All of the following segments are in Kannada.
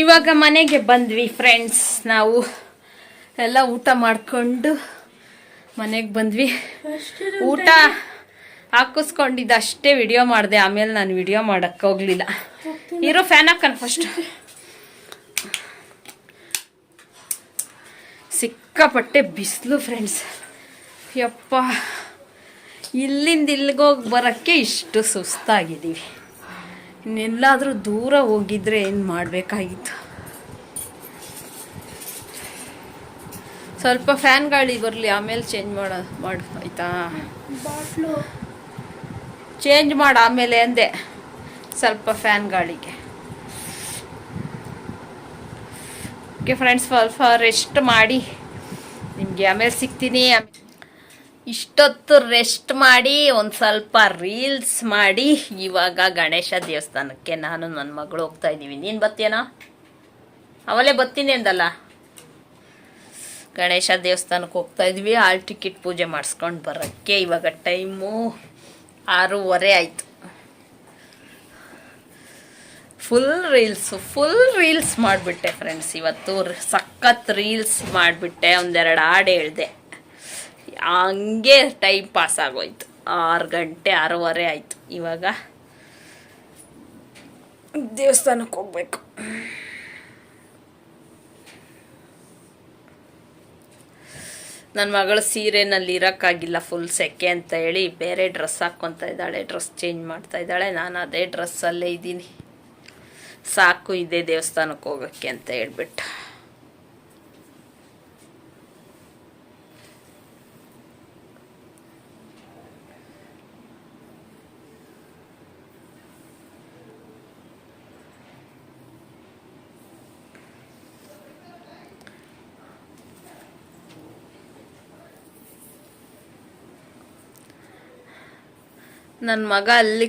ಇವಾಗ ಮನೆಗೆ ಬಂದ್ವಿ ಫ್ರೆಂಡ್ಸ್ ನಾವು ಎಲ್ಲ ಊಟ ಮಾಡ್ಕೊಂಡು ಮನೆಗೆ ಬಂದ್ವಿ. ಊಟ ಹಾಕಿಸ್ಕೊಂಡಿದ್ದ ಅಷ್ಟೇ ವಿಡಿಯೋ ಮಾಡಿದೆ. ಆಮೇಲೆ ನಾನು ವಿಡಿಯೋ ಮಾಡಕ್ಕೆ ಹೋಗ್ಲಿಲ್ಲ. ಇರೋ ಫ್ಯಾನ್ ಹಾಕನ್ ಫಸ್ಟ್ ಸಿಕ್ಕಾಪಟ್ಟೆ ಬಿಸಿಲು ಫ್ರೆಂಡ್ಸ್ ಯಪ್ಪ, ಇಲ್ಲಿಂದ ಇಲ್ಲಿಗೋಗಿ ಬರೋಕ್ಕೆ ಇಷ್ಟು ಸುಸ್ತಾಗಿದ್ದೀವಿ. ಇನ್ನೆಲ್ಲಾದರೂ ದೂರ ಹೋಗಿದ್ರೆ ಏನು ಮಾಡಬೇಕಾಗಿತ್ತು? ಸ್ವಲ್ಪ ಫ್ಯಾನ್ ಗಾಳಿ ಬರಲಿ ಆಮೇಲೆ ಚೇಂಜ್ ಮಾಡ ಮಾಡು ಆಯ್ತಾ? ಚೇಂಜ್ ಮಾಡು ಆಮೇಲೆ ಅಂದೆ ಸ್ವಲ್ಪ ಫ್ಯಾನ್ ಗಾಳಿಗೆ ಓಕೆ ಫ್ರೆಂಡ್ಸ್ ಸ್ವಲ್ಪ ರೆಸ್ಟ್ ಮಾಡಿ ನಿಮಗೆ ಆಮೇಲೆ ಸಿಗ್ತೀನಿ ಇಷ್ಟೊತ್ತು ರೆಸ್ಟ್ ಮಾಡಿ, ಒಂದು ಸ್ವಲ್ಪ ರೀಲ್ಸ್ ಮಾಡಿ. ಇವಾಗ ಗಣೇಶ ದೇವಸ್ಥಾನಕ್ಕೆ ನಾನು ನನ್ನ ಮಗಳು ಹೋಗ್ತಾ ಇದ್ದೀವಿ. ನೀನು ಬತ್ತೇನೋ ಅವಲೇ ಬತ್ತೀನಿ ಅಂದಲ್ಲ. ಗಣೇಶ ದೇವಸ್ಥಾನಕ್ಕೆ ಹೋಗ್ತಾ ಇದ್ವಿ ಆಲ್ ಟಿಕೆಟ್ ಪೂಜೆ ಮಾಡಿಸ್ಕೊಂಡು ಬರೋಕ್ಕೆ ಇವಾಗ ಟೈಮು ಆರೂವರೆ ಆಯಿತು. ಫುಲ್ ರೀಲ್ಸು ಫುಲ್ ರೀಲ್ಸ್ ಮಾಡಿಬಿಟ್ಟೆ ಫ್ರೆಂಡ್ಸ್ ಇವತ್ತು ಸಖತ್ ರೀಲ್ಸ್ ಮಾಡಿಬಿಟ್ಟೆ. ಒಂದೆರಡು ಹಾಡು ಹೇಳಿದೆ. ಹಂಗೆ ಟೈಮ್ ಪಾಸ್ ಆಗೋಯ್ತು. ಆರು ಗಂಟೆ ಆರೂವರೆ ಆಯಿತು. ಇವಾಗ ದೇವಸ್ಥಾನಕ್ಕೆ ಹೋಗ್ಬೇಕು. ನನ್ನ ಮಗಳು ಸೀರೆನಲ್ಲಿ ಇರೋಕ್ಕಾಗಿಲ್ಲ ಫುಲ್ ಸೆಕೆ ಅಂತ ಹೇಳಿ ಬೇರೆ ಡ್ರೆಸ್ ಹಾಕ್ಕೊತಾ ಇದ್ದಾಳೆ. ಡ್ರೆಸ್ ಚೇಂಜ್ ಮಾಡ್ತಾ ಇದ್ದಾಳೆ. ನಾನು ಅದೇ ಡ್ರೆಸ್ಸಲ್ಲೇ ಇದ್ದೀನಿ. ಸಾಕು ಇದೇ ದೇವಸ್ಥಾನಕ್ಕೆ ಹೋಗೋಕ್ಕೆ ಅಂತ ಹೇಳ್ಬಿಟ್ಟು. ನನ್ನ ಮಗ ಅಲ್ಲಿ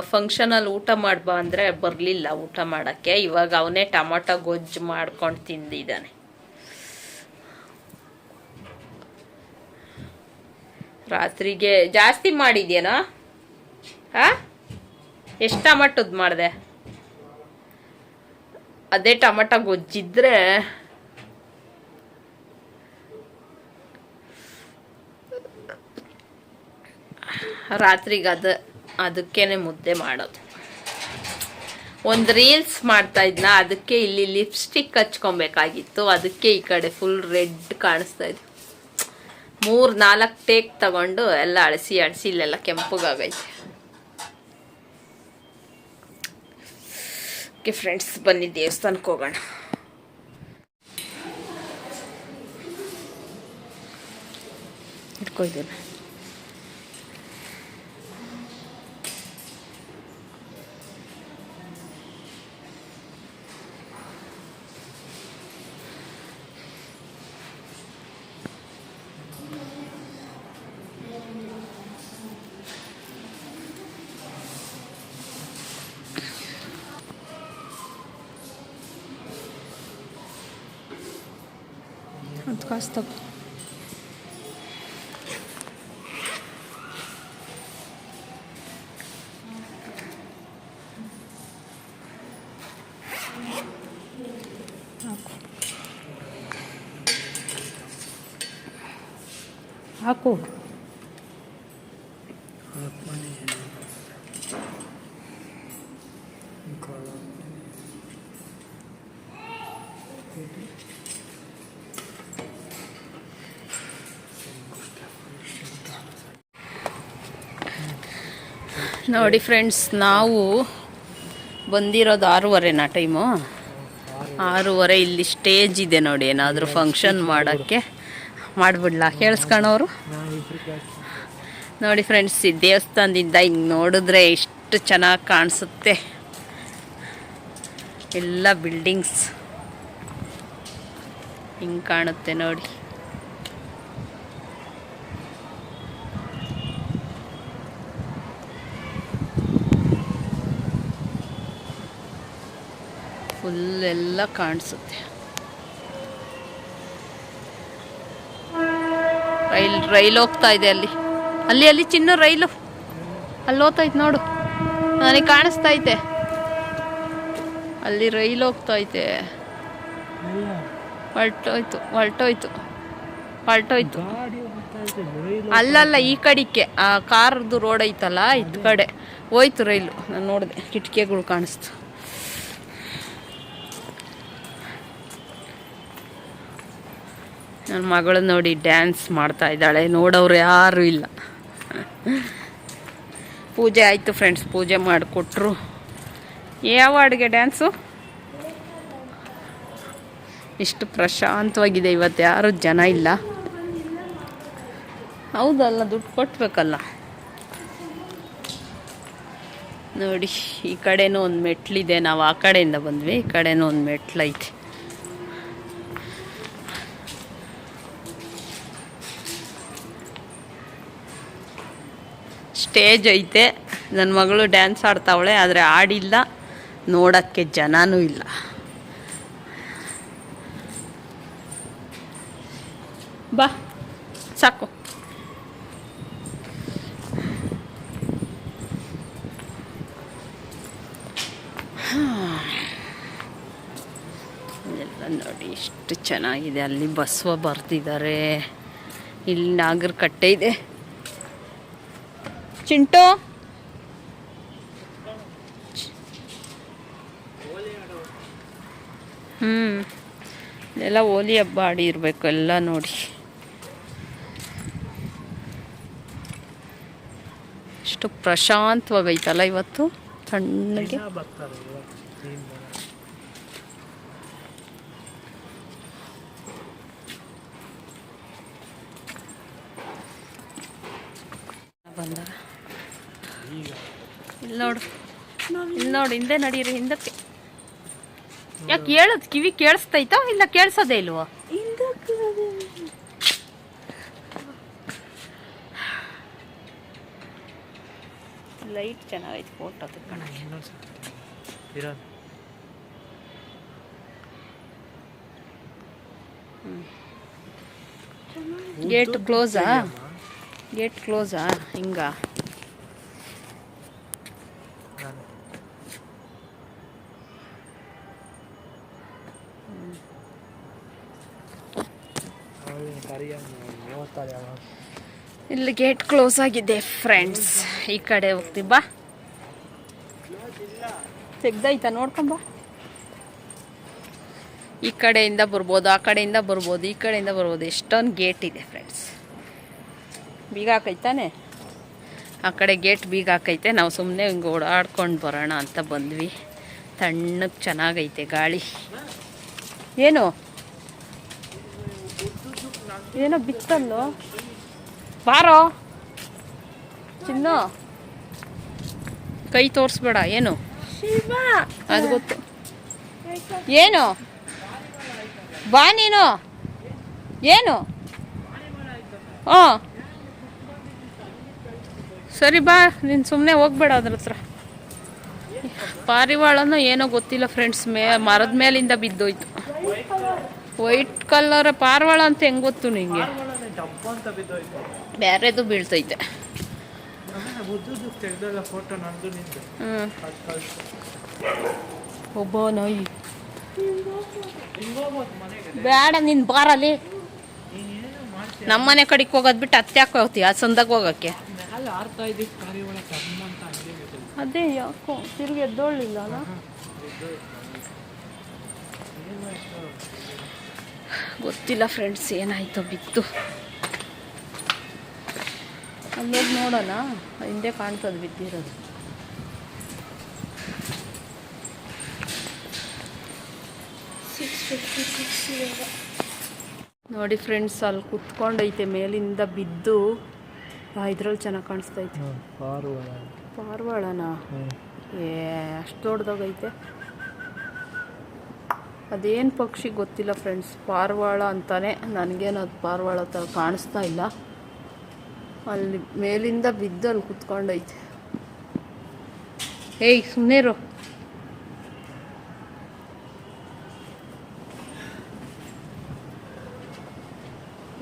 ಫಂಕ್ಷನಲ್ಲಿ ಊಟ ಮಾಡ್ಬಾ ಅಂದರೆ ಬರಲಿಲ್ಲ ಊಟ ಮಾಡೋಕ್ಕೆ. ಇವಾಗ ಅವನೇ ಟೊಮೊಟೊ ಗೊಜ್ಜು ಮಾಡ್ಕೊಂಡು ತಿಂದಿದ್ದಾನೆ. ರಾತ್ರಿಗೆ ಜಾಸ್ತಿ ಮಾಡಿದ್ಯೇನೋ? ಹಾ ಎಷ್ಟು ಟಮಟದ್ದು ಮಾಡಿದೆ? ಅದೇ ಟೊಮಟೊ ಗೊಜ್ಜಿದ್ರೆ ರಾತ್ರಿಗೆ ಅದು, ಅದಕ್ಕೇನೆ ಮುದ್ದೆ ಮಾಡೋದು. ಒಂದು ರೀಲ್ಸ್ ಮಾಡ್ತಾ ಇದ್ನ, ಅದಕ್ಕೆ ಇಲ್ಲಿ ಲಿಪ್ಸ್ಟಿಕ್ ಹಚ್ಕೊಬೇಕಾಗಿತ್ತು, ಅದಕ್ಕೆ ಈ ಕಡೆ ಫುಲ್ ರೆಡ್ ಕಾಣಿಸ್ತಾ ಇದೆ. ಮೂರು, ನಾಲ್ಕು ಟೇಕ್ ತಗೊಂಡು ಎಲ್ಲ ಅಳಿಸಿ ಅಳಿಸಿ, ಇಲ್ಲೆಲ್ಲ ಕೆಂಪಗಾಗೈತೆ. ಓಕೆ ಫ್ರೆಂಡ್ಸ್ ಬನ್ನಿ ದೇವಸ್ಥಾನಕ್ಕೆ ಹೋಗೋಣ. ಇಟ್ಕೊಯ್ದೇನೆ ಅದು ಕಾಸು ತಗೋ ಹಾಕು ನೋಡಿ ಫ್ರೆಂಡ್ಸ್ ನಾವು ಬಂದಿರೋದು ಆರೂವರೆನಾ ಟೈಮು ಆರೂವರೆ, ಇಲ್ಲಿ ಸ್ಟೇಜ್ ಇದೆ ನೋಡಿ, ಏನಾದರೂ ಫಂಕ್ಷನ್ ಮಾಡೋಕ್ಕೆ ಮಾಡಿಬಿಡ್ಲಾ? ಕೇಳಿಸ್ಕೊಳೋರು ನೋಡಿ ಫ್ರೆಂಡ್ಸ್ ಈ ದೇವಸ್ಥಾನದಿಂದ ಹಿಂಗೆ ನೋಡಿದ್ರೆ ಎಷ್ಟು ಚೆನ್ನಾಗಿ ಕಾಣಿಸುತ್ತೆ. ಎಲ್ಲ ಬಿಲ್ಡಿಂಗ್ಸ್ ಹಿಂಗೆ ಕಾಣುತ್ತೆ ನೋಡಿ. ಫುಲ್ ಎಲ್ಲ ಕಾಣಿಸುತ್ತೆ. ರೈಲ್ ರೈಲ್ ಹೋಗ್ತಾ ಇದೆ ಅಲ್ಲಿ. ಅಲ್ಲಿ ಅಲ್ಲಿ ಚಿನ್ನ ರೈಲು. ಅಲ್ಲಿ ಹೋಗ್ತೈತೆ ನೋಡು. ನನಗೆ ಕಾಣಿಸ್ತಾ ಐತೆ ಅಲ್ಲಿ ರೈಲ್ ಹೋಗ್ತಾ ಐತೆ ಹೊರಟೋಯ್ತು ಹೊರಟೋಯ್ತು ಹೊರಟೋಯ್ತು. ಹೋಗ್ತಾ ಅಲ್ಲಲ್ಲ ಈ ಕಡಿಕೆ ಆ ಕಾರ್ದು ರೋಡ್ ಐತಲ್ಲ ಇದ್ ಕಡೆ. ಹೋಯ್ತು ರೈಲು ನಾನು ನೋಡಿದೆ ಕಿಟಕಿಗಳು ಕಾಣಿಸ್ತು. ನನ್ನ ಮಗಳು ನೋಡಿ ಡ್ಯಾನ್ಸ್ ಮಾಡ್ತಾ ಇದ್ದಾಳೆ. ನೋಡೋರು ಯಾರೂ ಇಲ್ಲ. ಪೂಜೆ ಆಯಿತು ಫ್ರೆಂಡ್ಸ್ ಪೂಜೆ ಮಾಡಿಕೊಟ್ರು. ಯಾವ ಅಡುಗೆ ಡ್ಯಾನ್ಸು ಇಷ್ಟು ಪ್ರಶಾಂತವಾಗಿದೆ, ಇವತ್ತು ಯಾರು ಜನ ಇಲ್ಲ. ಹೌದಲ್ಲ, ದುಡ್ಡು ಕೊಟ್ಬೇಕಲ್ಲ. ನೋಡಿ, ಈ ಕಡೆನೂ ಒಂದು ಮೆಟ್ಲಿದೆ. ನಾವು ಆ ಕಡೆಯಿಂದ ಬಂದ್ವಿ, ಈ ಕಡೆನೂ ಒಂದು ಮೆಟ್ಲೈತೆ. ಸ್ಟೇಜ್ ಐತೆ. ನನ್ನ ಮಗಳು ಡ್ಯಾನ್ಸ್ ಆಡ್ತಾವಳೆ, ಆದರೆ ಆಡಿಲ್ಲ. ನೋಡೋಕ್ಕೆ ಜನನೂ ಇಲ್ಲ. ಬಾ, ಸಾಕು. ಎಲ್ಲ ನೋಡಿ ಇಷ್ಟು ಚೆನ್ನಾಗಿದೆ. ಅಲ್ಲಿ ಬಸವ ಬರ್ತಿದ್ದಾರೆ ಇಲ್ಲಿ ನಾಗರ ಕಟ್ಟೆ ಇದೆ. ಚಿಂಟು? ಹ್ಞೂ ಎಲ್ಲ ಹೋಲಿ ಹಬ್ಬ ಆಡಿ ಇರಬೇಕು ಎಲ್ಲ ನೋಡಿ. ಎಷ್ಟು ಪ್ರಶಾಂತವಾಗೈತಲ್ಲ ಇವತ್ತು? ತಣ್ಣಗೆ ಜನ ಬರ್ತಾರೆ ಇವತ್ತು team ಜನ. ಬಂದಾಗ ಈಗ ಇಲ್ಲಿ ನೋಡು. ಇಲ್ಲಿ ನೋಡು ಹಿಂದೆ ನಡೀರಿ ಹಿಂದಕ್ಕೆ. ಯಾಕೆ ಹೇಳೋದು? ಕಿವಿ ಕೇಳಿಸ್ತೈತಾ ಇಲ್ಲ ಕೇಳಿಸೋದೇ ಇಲ್ವೋ? ಲೈಟ್ ಚೆನ್ನಾಗೈತೆ ಫೋಟೋ ಇರೋದು ಗೇಟ್ ಕ್ಲೋಸಾ ಗೇಟ್ ಕ್ಲೋಸಾ ಹಿಂಗ. ಇಲ್ಲಿ ಗೇಟ್ ಕ್ಲೋಸ್ ಆಗಿದೆ ಫ್ರೆಂಡ್ಸ್ ಈ ಕಡೆ ಹೋಗ್ತೀವಿ ಬಾ. ತೆಗ್ದೈತಾ ನೋಡ್ಕೊಂಬ ಈ ಕಡೆಯಿಂದ ಬರ್ಬೋದು, ಆ ಕಡೆಯಿಂದ ಬರ್ಬೋದು, ಈ ಕಡೆಯಿಂದ ಬರ್ಬೋದು. ಎಷ್ಟೊಂದು ಗೇಟ್ ಇದೆ ಫ್ರೆಂಡ್ಸ್ ಬೀಗ ಹಾಕೈತಾನೆ? ಆ ಕಡೆ ಗೇಟ್ ಬೀಗ ಹಾಕೈತೆ. ನಾವು ಸುಮ್ಮನೆ ಹಿಂಗೆ ಓಡಾಡ್ಕೊಂಡು ಬರೋಣ ಅಂತ ಬಂದ್ವಿ. ತಣ್ಣಗೆ ಚೆನ್ನಾಗೈತೆ ಗಾಳಿ. ಏನು? ಏನೋ ಬಿತ್ತಲ್ಲೋ? ಬಾರೋ. ಚಿನ್ನ. ಕೈ ತೋರಿಸ್ಬೇಡ ಏನು? ಅದು ಗೊತ್ತು. ಏನು? ಬಾ ನೀನು. ಏನು? ಹಾಂ. ಸರಿ ಬಾ ನೀನು ಸುಮ್ಮನೆ ಹೋಗ್ಬೇಡ ಅದ್ರ ಹತ್ರ. ಪಾರಿವಾಳನೋ ಏನೋ ಗೊತ್ತಿಲ್ಲ ಫ್ರೆಂಡ್ಸ್ ಮೇ ಮರದ ಮೇಲಿಂದ ಬಿದ್ದೋಯ್ತು. ವೈಟ್ ಕಲರ್ ಪಾರ್ವಾಳ ಅಂತ ಹೆಂಗೆ ಗೊತ್ತು ನಿಂಗೆ? ಬೇರೆದು ಬೀಳ್ತೈತೆ. ಒಬ್ಬ ನಾಯಿ ಮನೆಗೆ. ಬೇಡ ನಿನ್ ಬಾರಲ್ಲಿ. ನಮ್ಮನೆ ಕಡೆಗೆ ಹೋಗೋದ್ ಬಿಟ್ಟು ಅತ್ತೆ ಹಾಕಿ ಹೋಗ್ತೀಯ? ಆ ಸಂದಾಗ ಹೋಗಕ್ಕೆ. ಅದೇ ಯಾಕೋ ತಿರುಗಿ ಎದ್ದೋಳಿಲ್ಲ ಅಲ್ಲ? ಗೊತ್ತಿಲ್ಲ ಫ್ರೆಂಡ್ಸ್ ಏನಾಯ್ತೋ ಬಿತ್ತು ಅಲ್ಲೋಗಿ ನೋಡೋಣ ಹಿಂದೆ ಕಾಣ್ತದೆ ಬಿದ್ದಿರೋದು. ನೋಡಿ ಫ್ರೆಂಡ್ಸ್ ಅಲ್ಲಿ ಕುತ್ಕೊಂಡೈತೆ ಮೇಲಿಂದ ಬಿದ್ದು. ಇದ್ರಲ್ಲಿ ಚೆನ್ನಾಗಿ ಕಾಣಿಸ್ತೈತೆ ಪಾರ್ವಾಳನಾ? ಏ ಅಷ್ಟು ದೊಡ್ಡದಾಗೈತೆ. ಅದೇನು ಪಕ್ಷಿ ಗೊತ್ತಿಲ್ಲ ಫ್ರೆಂಡ್ಸ್ ಪಾರ್ವಾಳ ಅಂತಾನೆ. ನನಗೇನು ಅದು ಪಾರ್ವಾಳ ಥರ ಕಾಣಿಸ್ತಾ ಇಲ್ಲ. ಅಲ್ಲಿ ಮೇಲಿಂದ ಬಿದ್ದಲ್ಲಿ ಕುತ್ಕೊಂಡೈತೆ. ಏಯ್ ಸುಮ್ಮನೆ ಇರು.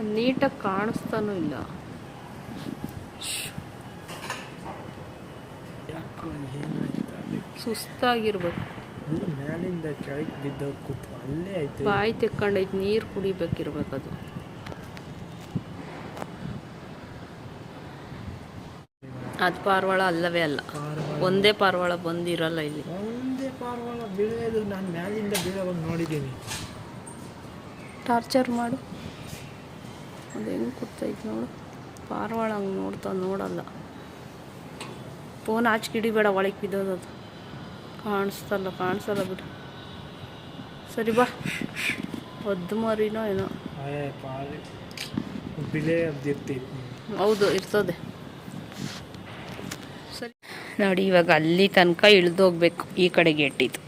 ನೀಟಾಗಿ ಕಾಣಿಸ್ತಾನೂ ಇಲ್ಲ. ಸುಸ್ತಾಗಿರ್ಬೇಕು. ಅಲ್ಲಿ ಮ್ಯಾಲಿಂದ ಕೆಳಗೆ ಬಿದ್ದೋಗಿ ಕೂತು ಅಲ್ಲೇ ಆಯ್ತು. ಬಾಯಿ ತೆಕ್ಕೊಂಡೈತೆ ನೀರು ಕುಡಿಬೇಕಿರ್ಬೇಕದು. ಅದು ಪಾರ್ವಾಳ ಅಲ್ಲವೇ ಅಲ್ಲ. ಒಂದೇ ಪಾರ್ವಾಳ ಬಂದಿರಲ್ಲ ಇಲ್ಲಿ. ಒಂದೇ ಪಾರ್ವಾಳ ಬೀಳೋದು ನಾನು ಮ್ಯಾಲಿಂದ ಬೀಳೋವಾಗ ನೋಡಿದ್ದೀನಿ. ಟಾರ್ಚರ್ ಮಾಡು. ಅದು ಹೆಂಗೆ ಕೂತೈತೆ ನೋಡು. ಪಾರ್ವಾಳ ಹಂಗೆ ನೋಡ್ತಾ ನೋಡಲ್ಲ. ಫೋನ್ ಆಚ್ಕಿಡಿಬೇಡ ಒಳಗೆ ಬಿದ್ದೋದದು ಕಾಣಿಸ್ತಲ್ಲ ಕಾಣಿಸಲ್ಲ ಬಿಡು. ಸರಿ ಬಾ. ಒದ್ದು ಮರಿನೋ ಏನೋ. ಹೌದು ಇರ್ತದೆ. ಸರಿ. ನೋಡಿ ಇವಾಗ ಅಲ್ಲಿ ತನಕ ಇಳಿದೋಗ್ಬೇಕು ಈ ಕಡೆಗೆ ಇಟ್ಟಿದ್ದು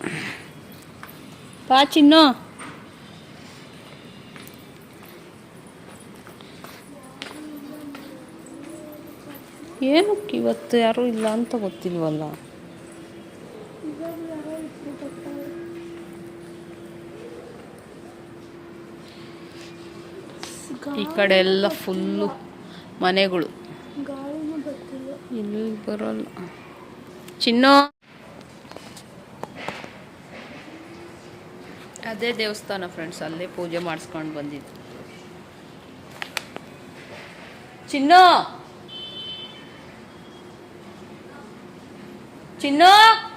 ಬಾ ಚಿನ್ನು. ಏನಕ್ಕೆ ಇವತ್ತು ಯಾರೂ ಇಲ್ಲ ಅಂತ ಗೊತ್ತಿಲ್ವಲ್ಲ? ಈ ಕಡೆ ಎಲ್ಲ ಫುಲ್ಲು ಮನೆಗಳು. ಇಲ್ಲಿ ಬರೋಲ್ಲ. ಚಿನ್ನು. ಅದೇ ದೇವಸ್ಥಾನ ಫ್ರೆಂಡ್ಸ್ ಅಲ್ಲೇ ಪೂಜೆ ಮಾಡಿಸ್ಕೊಂಡು ಬಂದಿದ್ದು. ಚಿನ್ನು. ಚಿನ್ನು.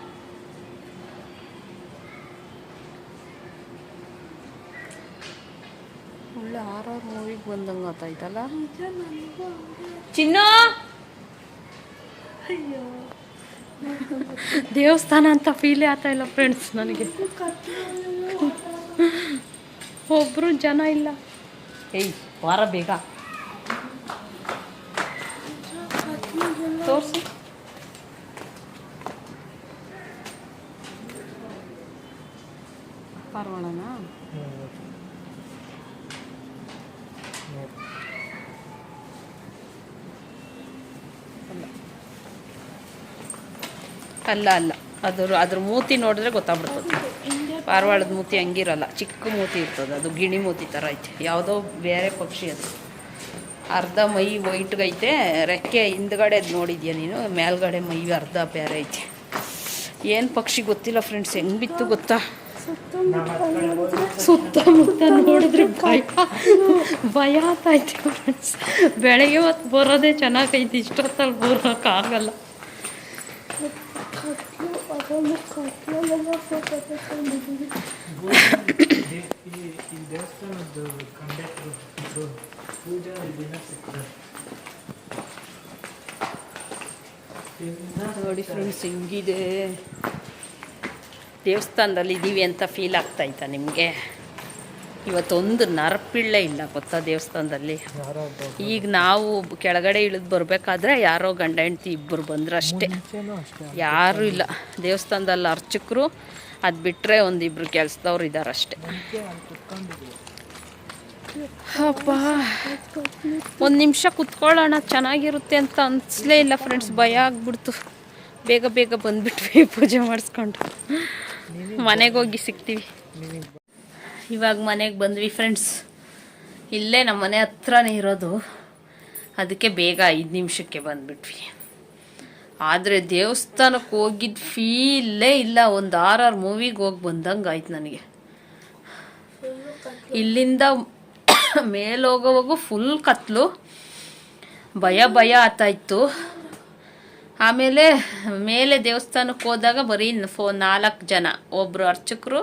ಒಳ್ಳೆ ಆರ್ ಆರ್ ಮೂವಿಗೆ ಬಂದಂಗೆ ಆತಾಯ್ತಲ್ಲ ಚಿನ್ನು! ದೇವಸ್ಥಾನ ಅಂತ ಫೀಲೇ ಆಗ್ತಾ ಇಲ್ಲ ಫ್ರೆಂಡ್ಸ್ ನನಗೆ. ಒಬ್ರು ಜನ ಇಲ್ಲ. ಏಯ್ ವಾರ ಬೇಗ. ತೋರಿಸಿ. ಪಾರ್ವಾಳನಾ ಅಲ್ಲ ಅಲ್ಲ. ಅದ್ರ ಅದ್ರ ಮೂತಿ ನೋಡಿದ್ರೆ ಗೊತ್ತಾಗ್ಬಿಡ್ತದೆ. ಪಾರಿವಾಳದ ಮೂತಿ ಹಂಗಿರಲ್ಲ. ಚಿಕ್ಕ ಮೂತಿ ಇರ್ತದೆ. ಅದು ಗಿಣಿ ಮೂತಿ ಥರ ಐತೆ. ಯಾವುದೋ ಬೇರೆ ಪಕ್ಷಿ ಅದು. ಅರ್ಧ ಮೈ ವೈಟ್ಗೈತೆ. ರೆಕ್ಕೆ ಹಿಂದ್ಗಡೆ ನೋಡಿದ್ಯಾ ನೀನು? ಮೇಲ್ಗಡೆ ಮೈ ಅರ್ಧ ಬೇರೆ ಐತೆ. ಏನು ಪಕ್ಷಿ ಗೊತ್ತಿಲ್ಲ ಫ್ರೆಂಡ್ಸ್ ಹೆಂಗೆ ಬಿತ್ತು ಗೊತ್ತಾ? ಸುತ್ತಮುತ್ತ ನೋಡಿದ್ರೆ ಭಯ. ಭಯ ಆತೈತೆ ಫ್ರೆಂಡ್ಸ್ ಬೆಳಗ್ಗೆ ಹೊತ್ತು ಬರೋದೇ ಚೆನ್ನಾಗೈತೆ. ಇಷ್ಟೊತ್ತಲ್ಲಿ ಬರೋಕ್ಕಾಗಲ್ಲ ನೋಡಿ ಫ್ರೆಂಡ್ಸ್ ಹಿಂಗಿದೆ. ದೇವಸ್ಥಾನದಲ್ಲಿ ಇದ್ದೀವಿ ಅಂತ ಫೀಲ್ ಆಗ್ತಾಯ್ತಾ ನಿಮಗೆ? ಇವತ್ತೊಂದು ನರಪಿಳ್ಳೆ ಇಲ್ಲ ಗೊತ್ತಾ ದೇವಸ್ಥಾನದಲ್ಲಿ. ಈಗ ನಾವು ಕೆಳಗಡೆ ಇಳಿದು ಬರಬೇಕಾದ್ರೆ ಯಾರೋ ಗಂಡ ಹೆಂಡ್ತಿ ಇಬ್ಬರು ಬಂದ್ರು ಅಷ್ಟೇ. ಯಾರು ಇಲ್ಲ. ದೇವಸ್ಥಾನದಲ್ಲಿ ಅರ್ಚಕರು ಅದು ಬಿಟ್ಟರೆ ಒಂದಿಬ್ರು ಕೆಲಸದವ್ರು ಇದ್ದಾರೆ ಅಷ್ಟೇ. ಅಪ್ಪ ಒಂದು ನಿಮಿಷ ಕುತ್ಕೊಳ್ಳೋಣ ಚೆನ್ನಾಗಿರುತ್ತೆ ಅಂತ ಅನಿಸ್ಲೇ ಇಲ್ಲ ಫ್ರೆಂಡ್ಸ್ ಭಯ ಆಗ್ಬಿಡ್ತು. ಬೇಗ ಬೇಗ ಬಂದ್ಬಿಟ್ವಿ ಪೂಜೆ ಮಾಡಿಸ್ಕೊಂಡು. ಮನೆಗೆ ಹೋಗಿ ಸಿಗ್ತೀವಿ ಇವಾಗ ಮನೆಗೆ ಬಂದ್ವಿ ಫ್ರೆಂಡ್ಸ್ ಇಲ್ಲೇ ನಮ್ಮ ಮನೆ ಹತ್ರನೇ ಇರೋದು. ಅದಕ್ಕೆ ಬೇಗ ಐದು ನಿಮಿಷಕ್ಕೆ ಬಂದ್ಬಿಟ್ವಿ. ಆದರೆ ದೇವಸ್ಥಾನಕ್ಕೆ ಹೋಗಿದ್ದ ಫೀಲೇ ಇಲ್ಲ. ಒಂದು ಆರು ಆರು ಮೂವಿಗೆ ಹೋಗಿ ಬಂದಂಗೆ ಆಯ್ತು ನನಗೆ. ಇಲ್ಲಿಂದ ಮೇಲೆ ಹೋಗೋವಾಗೂ ಫುಲ್ ಕತ್ಲು. ಭಯ ಭಯ ಆತಾಯಿತ್ತು ಆಮೇಲೆ ಮೇಲೆ ದೇವಸ್ಥಾನಕ್ಕೆ ಹೋದಾಗ ಬರೀ ಫೋ ನಾಲ್ಕು ಜನ. ಒಬ್ಬರು ಅರ್ಚಕರು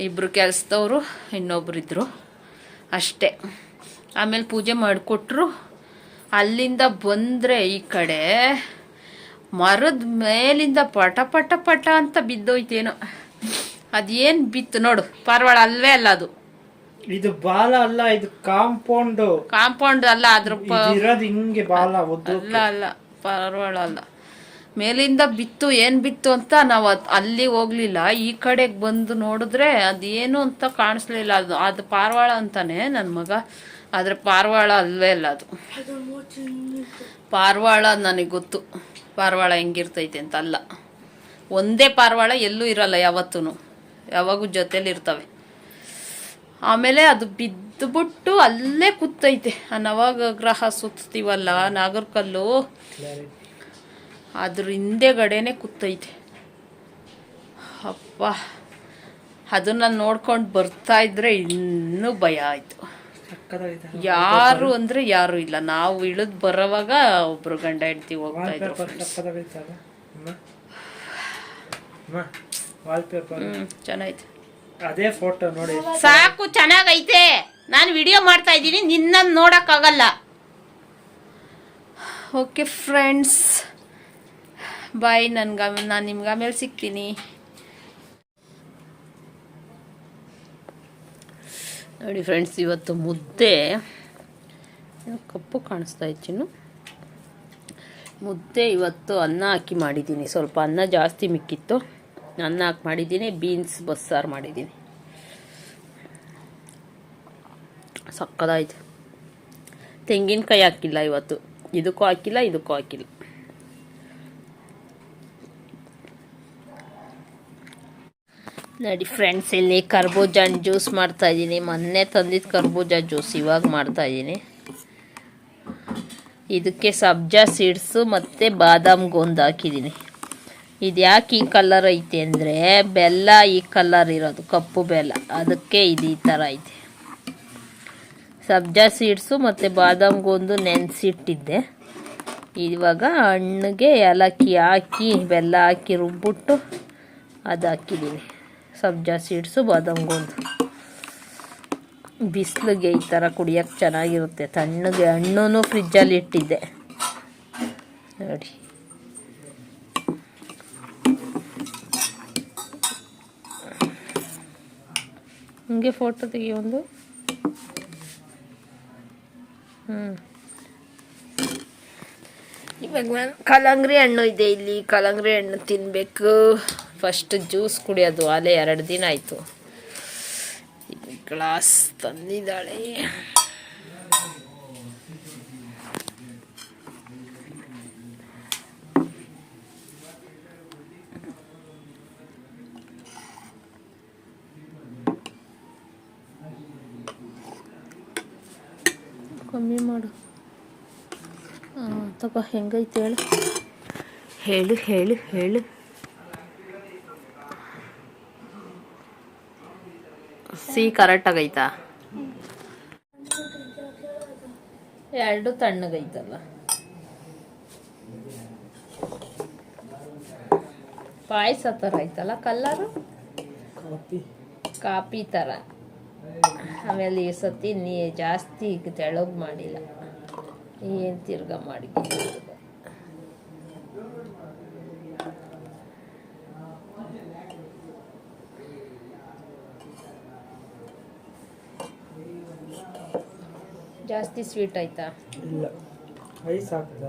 ಇಬ್ಬರು ಕೆಲಸದವರು ಇನ್ನೊಬ್ರು ಇದ್ದರು ಅಷ್ಟೇ. ಆಮೇಲೆ ಪೂಜೆ ಮಾಡಿಕೊಟ್ರು. ಅಲ್ಲಿಂದ ಬಂದರೆ ಈ ಕಡೆ ಮರದ ಮೇಲಿಂದ ಪಟ ಪಟ ಪಟ ಅಂತ ಬಿದ್ದೋಯ್ತೇನೋ. ಅದೇನು ಬಿತ್ತು ನೋಡು ಪಾರಿವಾಳ ಅಲ್ವೇ ಅಲ್ಲ ಅದು. ಇದು ಬಾಲ ಅಲ್ಲ ಇದು ಕಾಂಪೌಂಡ್. ಕಾಂಪೌಂಡ್ ಅಲ್ಲ ಅದ್ರ ಪ ಇರೋದು ಹಿಂಗೆ ಬಾಲ ಒದ್ದು ಅಲ್ಲ ಅಲ್ಲ ಪಾರಿವಾಳ ಅಲ್ಲ. ಮೇಲಿಂದ ಬಿತ್ತು, ಏನು ಬಿತ್ತು ಅಂತ ನಾವು ಅಲ್ಲಿ ಹೋಗ್ಲಿಲ್ಲ. ಈ ಕಡೆಗೆ ಬಂದು ನೋಡಿದ್ರೆ ಅದೇನು ಅಂತ ಕಾಣಿಸ್ಲಿಲ್ಲ. ಅದು ಅದು ಪಾರ್ವಾಳ ಅಂತಾನೆ ನನ್ನ ಮಗ. ಆದರೆ ಪಾರ್ವಾಳ ಅಲ್ವೇ ಅಲ್ಲ ಅದು. ಪಾರ್ವಾಳ ನನಗೆ ಗೊತ್ತು. ಪಾರವಾಳ ಹೆಂಗಿರ್ತೈತೆ ಅಂತ ಅಲ್ಲ ಒಂದೇ ಪಾರವಾಳ ಎಲ್ಲೂ ಇರಲ್ಲ ಯಾವತ್ತೂ ಯಾವಾಗೂ ಜೊತೇಲಿ ಇರ್ತವೆ. ಆಮೇಲೆ ಅದು ಬಿದ್ದುಬಿಟ್ಟು ಅಲ್ಲೇ ಕೂತೈತೆ. ಆ ನವಗ್ರಹ ಸುತ್ತೀವಲ್ಲ, ನಾಗರ್ಕಲ್ಲು. ಅದ್ರ ಹಿಂದೆಗಡೆನೆ ಕೂತೈತೆ. ಅಪ್ಪ ಅದನ್ನ ನೋಡ್ಕೊಂಡು ಬರ್ತಾ ಇದ್ರೆ ಇನ್ನೂ ಭಯ ಆಯ್ತು. ಯಾರು ಅಂದ್ರೆ ಯಾರು ಇಲ್ಲ. ನಾವು ಇಳಿದು ಬರೋವಾಗ ಒಬ್ರು ಗಂಡ ಹೆಂಡತಿ ಹೋಗ್ತಾ ಇದ್ರು ಚೆನ್ನಾಯ್ತು ಅದೇ. ಫೋಟೋ ನೋಡಿ. ಸಾಕು ಚೆನ್ನಾಗೈತೆ. ನಾನು ವಿಡಿಯೋ ಮಾಡ್ತಾ ಇದ್ದೀನಿ ನಿನ್ನ ನೋಡಕ್ಕಾಗಲ್ಲ. ಓಕೆ ಫ್ರೆಂಡ್ಸ್ ಬಾಯ್ ನನ್ಗೆ, ನಾನು ನಿಮ್ಗೆ ಆಮೇಲೆ ಸಿಗ್ತೀನಿ. ನೋಡಿ ಫ್ರೆಂಡ್ಸ್ ಇವತ್ತು ಮುದ್ದೆ. ಕಪ್ಪು ಕಾಣಿಸ್ತಾ ಇಚ್ಚಿನ್ನು ಮುದ್ದೆ ಇವತ್ತು ಅನ್ನ ಹಾಕಿ ಮಾಡಿದ್ದೀನಿ. ಸ್ವಲ್ಪ ಅನ್ನ ಜಾಸ್ತಿ ಮಿಕ್ಕಿತ್ತು. ಅನ್ನ ಹಾಕಿ ಮಾಡಿದ್ದೀನಿ ಬೀನ್ಸ್ ಬಸ್ಸಾರು ಮಾಡಿದ್ದೀನಿ. ಸಕ್ಕದಾಯ್ತು. ತೆಂಗಿನಕಾಯಿ ಹಾಕಿಲ್ಲ ಇವತ್ತು. ಇದಕ್ಕೂ ಹಾಕಿಲ್ಲ ಇದಕ್ಕೂ ಹಾಕಿಲ್ಲ. ನೋಡಿ ಫ್ರೆಂಡ್ಸ್ ಇಲ್ಲಿ ಕರ್ಬೂಜ ಹಣ್ಣು ಜ್ಯೂಸ್ ಮಾಡ್ತಾ ಇದ್ದೀನಿ ಮೊನ್ನೆ ತಂದಿದ್ದು ಕರ್ಬೂಜ ಜ್ಯೂಸ್ ಇವಾಗ ಮಾಡ್ತಾ ಇದ್ದೀನಿ ಇದಕ್ಕೆ ಸಬ್ಜಾ ಸೀಡ್ಸು ಮತ್ತು ಬಾದಾಮ್ ಗೋಂದ್ ಹಾಕಿದ್ದೀನಿ ಇದು ಯಾಕೆ ಈ ಕಲರ್ ಐತೆ ಅಂದರೆ, ಬೆಲ್ಲ ಈ ಕಲರ್ ಇರೋದು, ಕಪ್ಪು ಬೆಲ್ಲ. ಅದಕ್ಕೆ ಇದು ಈ ಥರ ಐತೆ. ಸಬ್ಜಾ ಸೀಡ್ಸು ಮತ್ತು ಬಾದಾಮ್ ಗೋಂದು ನೆನೆಸಿಟ್ಟಿದ್ದೆ. ಇವಾಗ ಹಣ್ಣಿಗೆ ಏಲಕ್ಕಿ ಹಾಕಿ, ಬೆಲ್ಲ ಹಾಕಿ ರುಬ್ಬಿಟ್ಟು ಅದು ಹಾಕಿದ್ದೀನಿ ಸಬ್ಜಾ ಸೀಡ್ಸು ಬಾದಾಮ್ ಗೋಂದು ಬಿಸಿಲಿಗೆ ಈ ಥರ ಕುಡಿಯೋಕ್ಕೆ ಚೆನ್ನಾಗಿರುತ್ತೆ. ತಣ್ಣಗೆ ಹಣ್ಣು ಫ್ರಿಜ್ಜಲ್ಲಿ ಇಟ್ಟಿದ್ದೆ. ನೋಡಿ. ಹಿಂಗೆ ಫೋಟೋ ತೆಗಿಯೊಂದು ಹ್ಞೂ ಇವಾಗ ಕಲ್ಲಂಗಡಿ ಹಣ್ಣು ಇದೆ ಇಲ್ಲಿ. ಕಲಂಗ್ರಿ ಹಣ್ಣು ತಿನ್ನಬೇಕು ಫಸ್ಟ್ ಜ್ಯೂಸ್ ಕುಡಿಯೋದು ಅಲ್ಲೇ ಎರಡು ದಿನ ಆಯಿತು. ಗ್ಲಾಸ್ ತಂದಿದ್ದಾಳೆ. ಕಮ್ಮಿ ಮಾಡು. ತಪ್ಪ ತಗೋ ಹೆಂಗೈತೆ ಹೇಳು. ಹೇಳು ಹೇಳು ಹೇಳು. ಸಿ ಕರೆಕ್ಟಾಗೈತಾ ಎರಡು ತಣ್ಣಗೈತಲ್ಲ. ಪಾಯಸ ಥರ ಐತಲ್ಲ ಕಲ್ಲರು ಕಾಪಿ. ಕಾಪಿ ಥರ ಆಮೇಲೆ ಈ ಸತಿ ನೀ ಜಾಸ್ತಿ ತೆಳಗ್ ಮಾಡಿಲ್ಲ. ಏನು ತಿರ್ಗ ಮಾಡಿ ಜಾಸ್ತಿ ಸ್ವೀಟ್ ಆಯ್ತಾ? ಇಲ್ಲ. ಐಸ್ ಹಾಕ್ದ?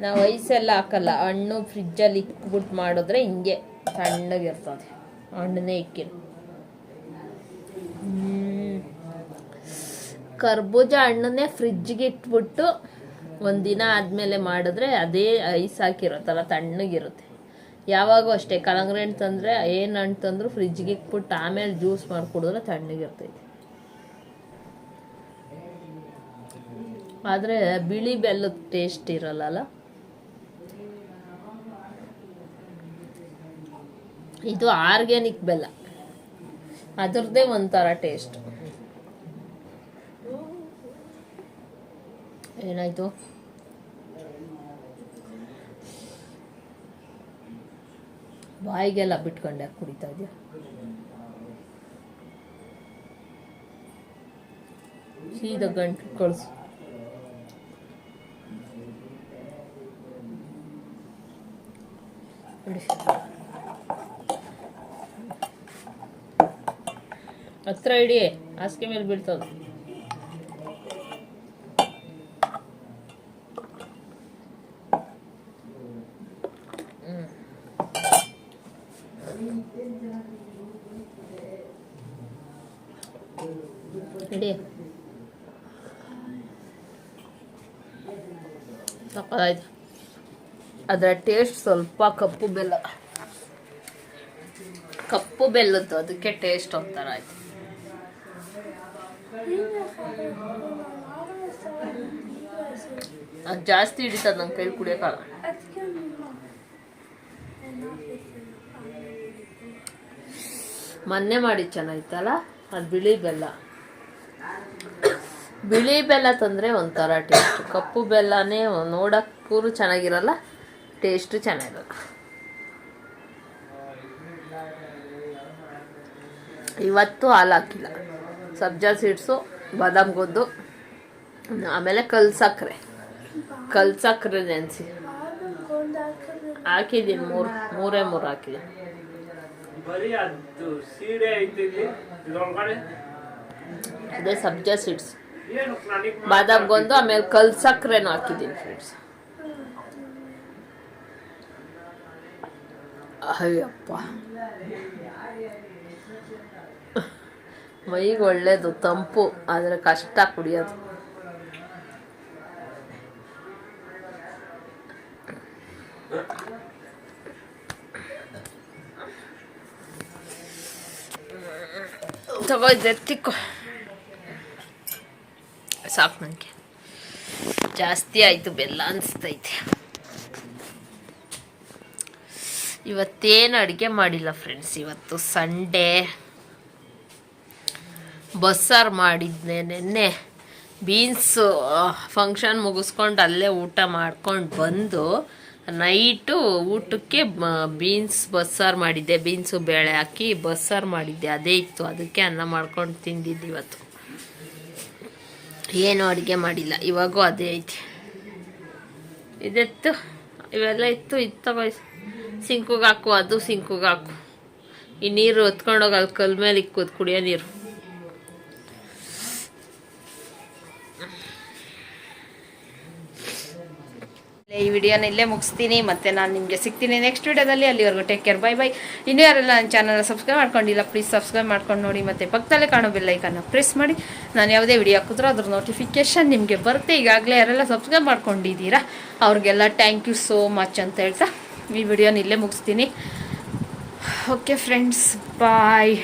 ನಾವು ಐಸೆಲ್ಲ ಹಾಕಲ್ಲ. ಹಣ್ಣು ಫ್ರಿಜ್ಜಲ್ಲಿ ಇಕ್ಬಿಟ್ಟು ಮಾಡಿದ್ರೆ ಹಿಂಗೆ ಸಣ್ಣಗಿರ್ತದೆ ಹಣ್ಣನ್ನೇ ಹ್ಮ್. ಕರ್ಬೂಜ ಹಣ್ಣನ್ನೇ ಫ್ರಿಜ್ಗೆ ಇಟ್ಬಿಟ್ಟು ಒಂದಿನ ಆದಮೇಲೆ ಮಾಡಿದ್ರೆ ಅದೇ ಐಸ್ ಹಾಕಿರುತ್ತಲ್ಲ ತಣ್ಣಗಿರುತ್ತೆ ಯಾವಾಗೂ ಅಷ್ಟೇ. ಕಲಂಗ್ರೆ ಹಣ್ಣು ತಂದರೆ ಏನು ಹಣ್ಣು ತಂದರೂ ಫ್ರಿಜ್ಗೆ ಇಟ್ಬಿಟ್ಟು ಆಮೇಲೆ ಜ್ಯೂಸ್ ಮಾಡಿ ಕುಡಿದ್ರೆ ತಣ್ಣಗಿರ್ತೈತೆ ಆದರೆ ಬಿಳಿ ಬೆಲ್ಲದ ಟೇಸ್ಟ್ ಇರಲ್ಲ ಇದು ಆರ್ಗ್ಯಾನಿಕ್ ಬೆಲ್ಲ. ಅದರದ್ದೇ ಒಂಥರ ಟೇಸ್ಟ್ ಏನಾಯ್ತು? ಬಾಯಿಗೆಲ್ಲ ಬಿಟ್ಕೊಂಡೆ, ಕುಡಿತಾ ಇದೆಯಾ? ಸೀದ ಗಂಟು ಕಳಿಸು. ಹತ್ರ ಇಡಿ ಹಾಸಿಗೆ ಮೇಲೆ ಬೀಳ್ತದ. ಇಡಿ. ಸಕ್ಕದಾಯ್ತು ಅದರ ಟೇಸ್ಟ್ ಸ್ವಲ್ಪ ಕಪ್ಪು ಬೆಲ್ಲ. ಕಪ್ಪು ಬೆಲ್ಲದ್ದು ಅದಕ್ಕೆ ಟೇಸ್ಟ್ ಒಂಥರ ಆಯ್ತು. ಅದು ಜಾಸ್ತಿ ಹಿಡಿತದ ನನ್ನ ಕೈಲಿ ಕುಡಿಯೋಕಾಲ ಮೊನ್ನೆ ಮಾಡಿ ಚೆನ್ನಾಗಿತ್ತಲ್ಲ? ಅದು ಬಿಳಿ ಬೆಲ್ಲ. ಬಿಳಿ ಬೆಲ್ಲ ತಂದರೆ ಒಂಥರ ಟೇಸ್ಟ್ ಕಪ್ಪು ಬೆಲ್ಲನೇ ನೋಡೋಕ್ಕೂ ಚೆನ್ನಾಗಿರಲ್ಲ? ಟೇಸ್ಟು ಚೆನ್ನಾಗಿರಲ್ಲ ಇವತ್ತು ಹಾಲು ಹಾಕಿಲ್ಲ. ಸಬ್ಜಾ ಸೀಡ್ಸು ಬಾದಾಮ್ ಗೊದ್ದು ಆಮೇಲೆ ಕಲ್ ಸಕ್ಕರೆ ಕಲ್ ಸಕ್ಕರೆ ನೆನೆಸಿ. ಹಾಕಿದ್ದೀನಿ ಮೂರು ಮೂರೇ ಮೂರು ಹಾಕಿದ್ದೀನಿ. ಅದು ಸಬ್ಜಾ ಸೀಡ್ಸ್. ಬಾದಾಮ್ ಗೊಂದು ಆಮೇಲೆ ಕಲ್ ಸಕ್ಕರೆನೂ ಹಾಕಿದ್ದೀನಿ ಫ್ರೆಂಡ್ಸ್ ಅಯ್ಯಪ್ಪ. ಮೈಗೆ ಒಳ್ಳೇದು ತಂಪು ಆದರೆ ಕಷ್ಟ ಕುಡಿಯೋದು. ತಗೋ ಸಾಕು ನನಗೆ ಜಾಸ್ತಿ ಆಯಿತು ಬೆಲ್ಲ ಅನಿಸ್ತೈತೆ. ಇವತ್ತೇನು ಅಡುಗೆ ಮಾಡಿಲ್ಲ ಫ್ರೆಂಡ್ಸ್ ಇವತ್ತು ಸಂಡೇ ಬಸ್ಸಾರು ಮಾಡಿದ್ದೆ ನೆನ್ನೆ. ಬೀನ್ಸು ಫಂಕ್ಷನ್ ಮುಗಿಸ್ಕೊಂಡು ಅಲ್ಲೇ ಊಟ ಮಾಡ್ಕೊಂಡು ಬಂದು ನೈಟು ಊಟಕ್ಕೆ ಬೀನ್ಸ್ ಬಸ್ಸಾರು ಮಾಡಿದ್ದೆ. ಬೀನ್ಸು ಬೇಳೆ ಹಾಕಿ ಬಸ್ಸಾರು ಮಾಡಿದ್ದೆ. ಅದೇ ಇತ್ತು. ಅದಕ್ಕೆ ಅನ್ನ ಮಾಡ್ಕೊಂಡು ತಿಂದಿದ್ದು ಇವತ್ತು. ಏನು ಅಡುಗೆ ಮಾಡಿಲ್ಲ. ಇವಾಗೂ ಅದೇ ಐತಿ. ಇದೆತ್ತು? ಇವೆಲ್ಲ ಇತ್ತು ಇತ್ತು ಸಿಂಕುಗೆ ಹಾಕು ಅದು ಸಿಂಕುಗೆ ಹಾಕು ಈ ನೀರು ಹೊತ್ಕೊಂಡೋಗಿ ಅಲ್ಲಿ ಕಲ್ ಮೇಲೆ ಇಕ್ಕೋದು ಕುಡಿಯೋ ನೀರು. ಈ ವಿಡಿಯೋನ ಇಲ್ಲೇ ಮುಗಿಸ್ತೀನಿ. ಮತ್ತೆ ನಾನು ನಿಮಗೆ ಸಿಗ್ತೀನಿ ನೆಕ್ಸ್ಟ್ ವಿಡಿಯೋದಲ್ಲಿ. ಅಲ್ಲಿವರೆಗೂ ಟೇಕ್ ಕೇರ್ ಬೈ ಬೈ ಇನ್ನೂ ಯಾರೆಲ್ಲ ನನ್ನ ಚಾನಲ್ ಸಬ್ಸ್ಕ್ರೈಬ್ ಮಾಡ್ಕೊಂಡಿಲ್ಲ ಪ್ಲೀಸ್ ಸಬ್ಸ್ಕ್ರೈಬ್ ಮಾಡ್ಕೊಂಡು ನೋಡಿ. ಮತ್ತೆ ಪಕ್ಕದಲ್ಲೇ ಕಾಣೋ ಬೆಲ್ಲೈಕನ್ನ ಪ್ರೆಸ್ ಮಾಡಿ. ನಾನು ಯಾವುದೇ ವಿಡಿಯೋ ಹಾಕಿದ್ರು ಅದ್ರ ನೋಟಿಫಿಕೇಶನ್ ನಿಮಗೆ ಬರುತ್ತೆ. ಈಗಾಗಲೇ ಯಾರೆಲ್ಲ ಸಬ್ಸ್ಕ್ರೈಬ್ ಮಾಡ್ಕೊಂಡಿದ್ದೀರಾ, ಅವ್ರಿಗೆಲ್ಲ ಥ್ಯಾಂಕ್ ಯು ಸೋ ಮಚ್ ಅಂತ ಹೇಳ್ತಾ ಈ ವಿಡಿಯೋನ ಇಲ್ಲೇ ಮುಗಿಸ್ತೀನಿ. Okay friends bye